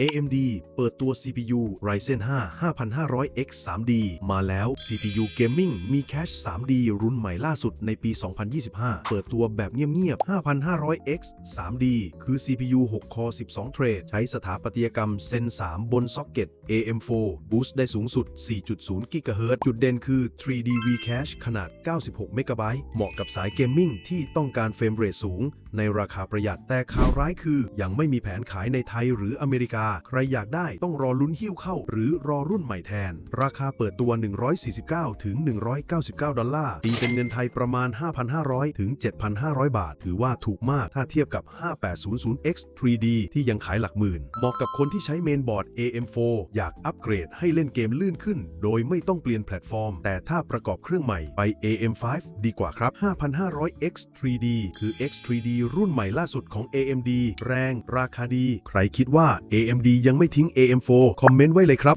AMD เปิดตัว CPU Ryzen 5 5500X 3D มาแล้ว CPU Gaming มีแคช 3D รุ่นใหม่ล่าสุดในปี 2025 เปิดตัวแบบเงียบๆ 5500X 3D คือ CPU 6 Core 12เทรดใช้สถาปัตยกรรม Zen 3 บนซ็อกเก็ต AM4 บูสต์ได้สูงสุด 4.0 GHz จุดเด่นคือ 3D V Cache ขนาด 96เมกะไบต์เหมาะกับสายเกมมิ่งที่ต้องการเฟรมเรทสูง ในราคาประหยัดแต่ข่าวร้ายคือ ยังไม่มีแผนขายในไทยหรืออเมริกาใครอยากได้ต้องรอลุ้นหิ้วเข้า หรือรอรุ่นใหม่แทน ราคาเปิดตัว 149 ถึง 199 ดอลลาร์ ตีเป็นเงินไทยประมาณ 5,500 ถึง 7,500 บาท ถือว่าถูกมากถ้าเทียบกับ 5800X 3D ที่ยังขายหลักหมื่น เหมาะกับคนที่ใช้เมนบอร์ด AM4 อยากอัปเกรดให้เล่นเกมลื่นขึ้น โดยไม่ต้องเปลี่ยนแพลตฟอร์ม แต่ถ้าประกอบเครื่องใหม่ไป AM5 ดีกว่าครับ 5,500X 3D คือ X 3D รุ่นใหม่ล่าสุดของ AMD แรง ราคาดี ใครคิดว่า AM AMD ยังไม่ทิ้ง AM4 คอมเมนต์ไว้เลยครับ